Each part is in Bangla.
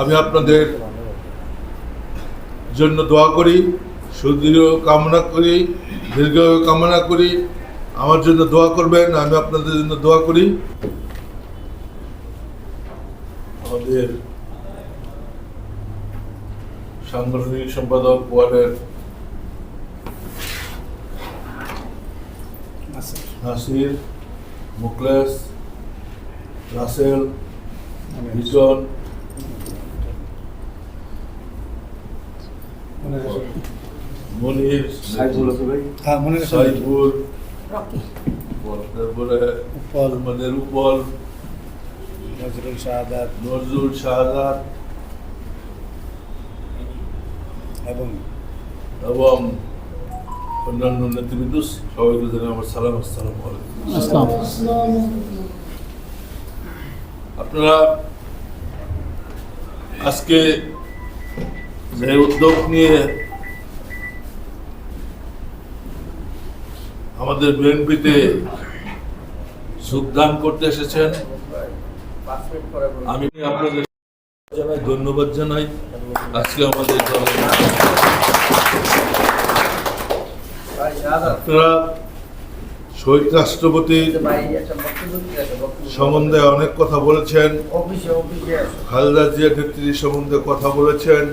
আমি আপনাদের জন্য দোয়া করি, সুদৃঢ় কামনা করি দীর্ঘ কামনা করি। আমার জন্য দোয়া করবেন, আমি আপনাদের জন্য দোয়া করি। আমাদের সাংগঠনিক সম্পাদক ওয়ার্ডের নাসির মুকলেস রাসেল বিজন মনির হ্যাঁ মনে তারপরে আমাদের উপল নজরুল শাহাদাত নজরুল শাহজাদ এবং এবং অন্যান্য নেতৃবৃন্দ সবাইকে জানাই আমার সালাম আসসালাম আলাইকুম। আসসালাম। আপনারা আজকে যে উদ্যোগ নিয়ে আমাদের বিএনপিতে যোগদান করতে এসেছেন, আমি আপনাদের জানাই ধন্যবাদ জানাই। আজকে আমাদের আপনারা শহীদ রাষ্ট্রপতি সম্বন্ধে অনেক কথা বলেছেন। খালেদা জিয়া নেত্রী সম্বন্ধে কথা বলেছেন।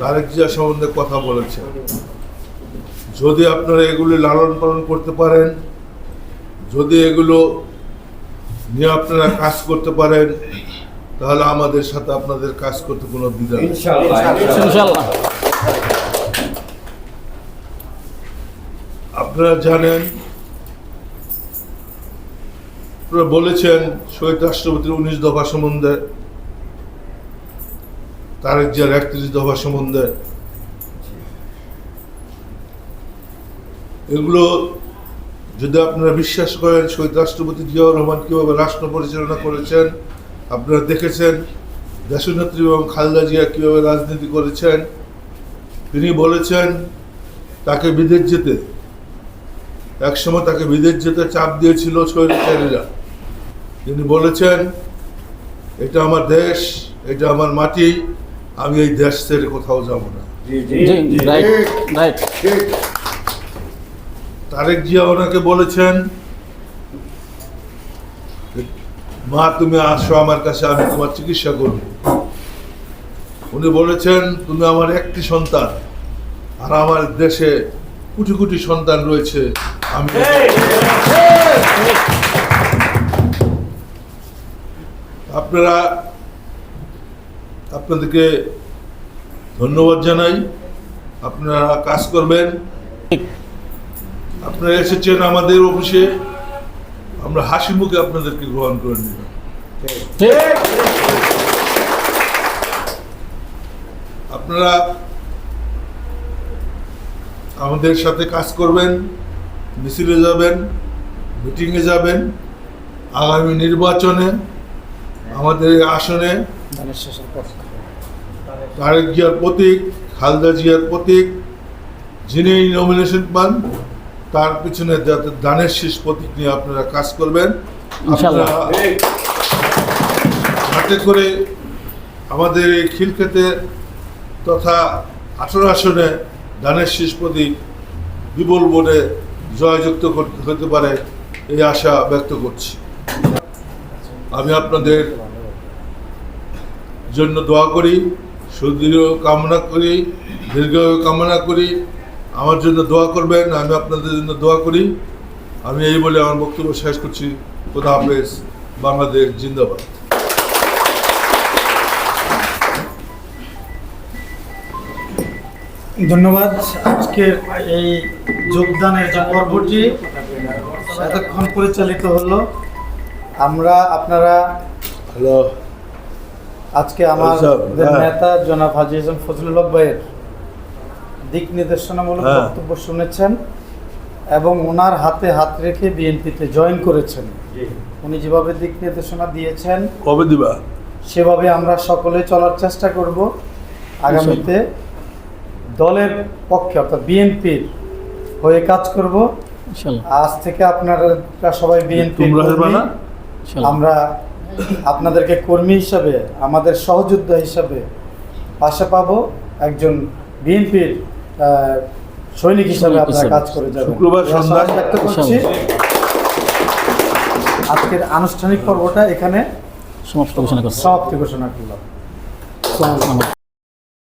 তারেক জিয়া সম্বন্ধে কথা বলেছেন। যদি আপনারা এগুলি লালন পালন করতে পারেন যদি এগুলো নিয়ে আপনারা কাজ করতে পারেন তাহলে আমাদের সাথে আপনাদের কাজ করতে কোনো দ্বিধা নেই। আপনারা জানেন বলেছেন শহীদ রাষ্ট্রপতির উনিশ দফা সম্বন্ধে, তারেক জিয়ার একত্রিশ দফা সম্বন্ধে। এগুলো যদি আপনারা বিশ্বাস করেন, শহীদ রাষ্ট্রপতি জিয়াউর রহমান কীভাবে রাষ্ট্র পরিচালনা করেছেন, আপনারা দেখেছেন, দেশনেত্রী এবং খালেদা জিয়া কীভাবে রাজনীতি করেছেন, তিনি বলেছেন, তাকে বিদেশ যেতে একসময় তাকে বিদেশ যেতে চাপ দিয়েছিল স্বৈরাচারীরা তিনি বলেছেন এটা আমার দেশ এটা আমার মাটি আমি এই দেশ ছেড়ে কোথাও যাব না। তারেক জিয়া ওনাকে বলেছেন মা তুমি আসো আমার কাছে আমি তোমার চিকিৎসা করব। উনি বলেছেন তুমি আমার একটি সন্তান আর আমার দেশে কোটি কোটি সন্তান রয়েছে। আমি আপনারা আপনাদেরকে ধন্যবাদ জানাই। আপনারা কাজ করবেন। আপনারা এসেছেন আমাদের অফিসে। আমরা হাসি মুখে আপনাদেরকে গ্রহণ করে নিব আপনারা আমাদের সাথে কাজ করবেন মিছিলে যাবেন মিটিংয়ে যাবেন আগামী নির্বাচনে আমাদের আসনে তারেক জিয়ার প্রতীক খালদা জিয়ার প্রতীক যিনি নমিনেশন পান তার পিছনে যাতে দানের শেষ প্রতীক নিয়ে আপনারা কাজ করবেন। আপনারা হাতে করে আমাদের এই খিলক্ষেতে তথা আঠারো আসনে দানের শীষ প্রতীক বিপুল বোর্ডে জয়যুক্ত হতে পারে এই আশা ব্যক্ত করছি। আমি আপনাদের জন্য দোয়া করি, সুদৃঢ় কামনা করি, দীর্ঘ কামনা করি, আমার জন্য দোয়া করবেন, আমি আপনাদের জন্য দোয়া করি। আমি এই বলে আমার বক্তব্য শেষ করছি। খোদা হাফেজ, বাংলাদেশ জিন্দাবাদ। ধন্যবাদ। আজকের এই যোগদানের যে পর্বটি এতক্ষণ পরিচালিত হলো। আমরা আপনারা হ্যালো। আজকে আমাদের হ্যাঁ। নেতা জনাব হাজি হাসান ফজলুল ভাইয়ের দিক নির্দেশনামূলক হ্যাঁ। বক্তব্য শুনেছেন এবং ওনার হাতে হাত রেখে বিএনপিতে জয়েন করেছেন। উনি যেভাবে দিক নির্দেশনা দিয়েছেন কবে দিবা? সেভাবে আমরা সকলে চলার চেষ্টা করব। আগামীতে দলের পক্ষে অর্থাৎ বিএনপির হয়ে কাজ করব। আজ থেকে আপনারা সবাই বিএনপি না? আমরা আপনাদেরকে কর্মী হিসাবে আমাদের সহযোদ্ধা হিসাবে পাশে পাবো। একজন বিএনপির সৈনিক হিসাবে আপনারা কাজ করে যাবেন। শুক্রবার এই ব্যক্ত করছি। আজকের আনুষ্ঠানিক পর্বটা এখানে সমাপ্ত ঘোষণা করছি। সমাপ্তি ঘোষণা করলাম।